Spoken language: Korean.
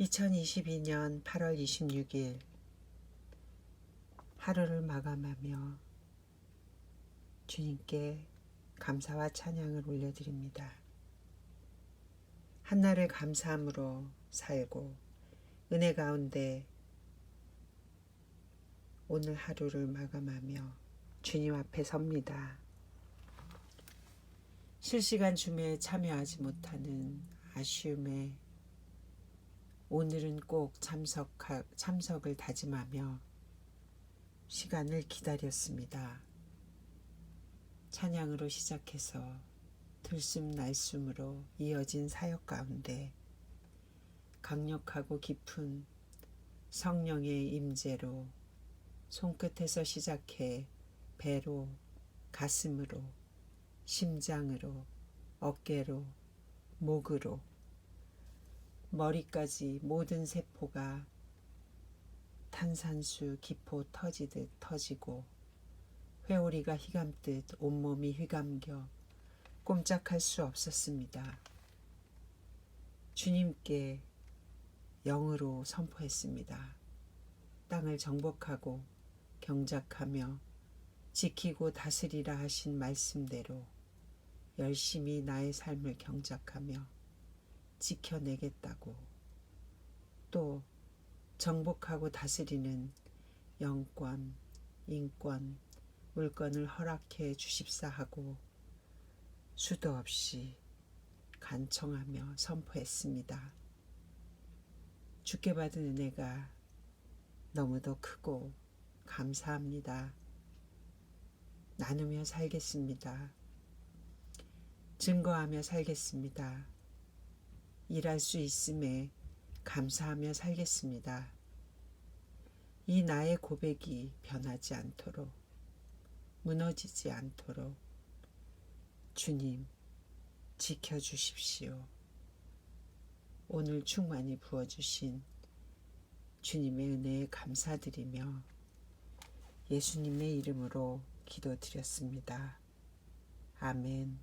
2022년 8월 26일 하루를 마감하며 주님께 감사와 찬양을 올려드립니다. 한날을 감사함으로 살고 은혜 가운데 오늘 하루를 마감하며 주님 앞에 섭니다. 실시간 줌에 참여하지 못하는 아쉬움에 오늘은 꼭 참석하, 참석을 다짐하며 시간을 기다렸습니다. 찬양으로 시작해서 들숨 날숨으로 이어진 사역 가운데 강력하고 깊은 성령의 임재로 손끝에서 시작해 배로 가슴으로 심장으로 어깨로 목으로 머리까지 모든 세포가 탄산수 기포 터지듯 터지고 회오리가 휘감듯 온몸이 휘감겨 꼼짝할 수 없었습니다. 주님께 영으로 선포했습니다. 땅을 정복하고 경작하며 지키고 다스리라 하신 말씀대로 열심히 나의 삶을 경작하며 지켜내겠다고 또 정복하고 다스리는 영권, 인권, 물건을 허락해 주십사 하고 수도 없이 간청하며 선포했습니다. 주께 받은 은혜가 너무도 크고 감사합니다. 나누며 살겠습니다. 증거하며 살겠습니다. 일할 수 있음에 감사하며 살겠습니다. 이 나의 고백이 변하지 않도록, 무너지지 않도록 주님 지켜주십시오. 오늘 충만히 부어주신 주님의 은혜에 감사드리며 예수님의 이름으로 기도드렸습니다. 아멘.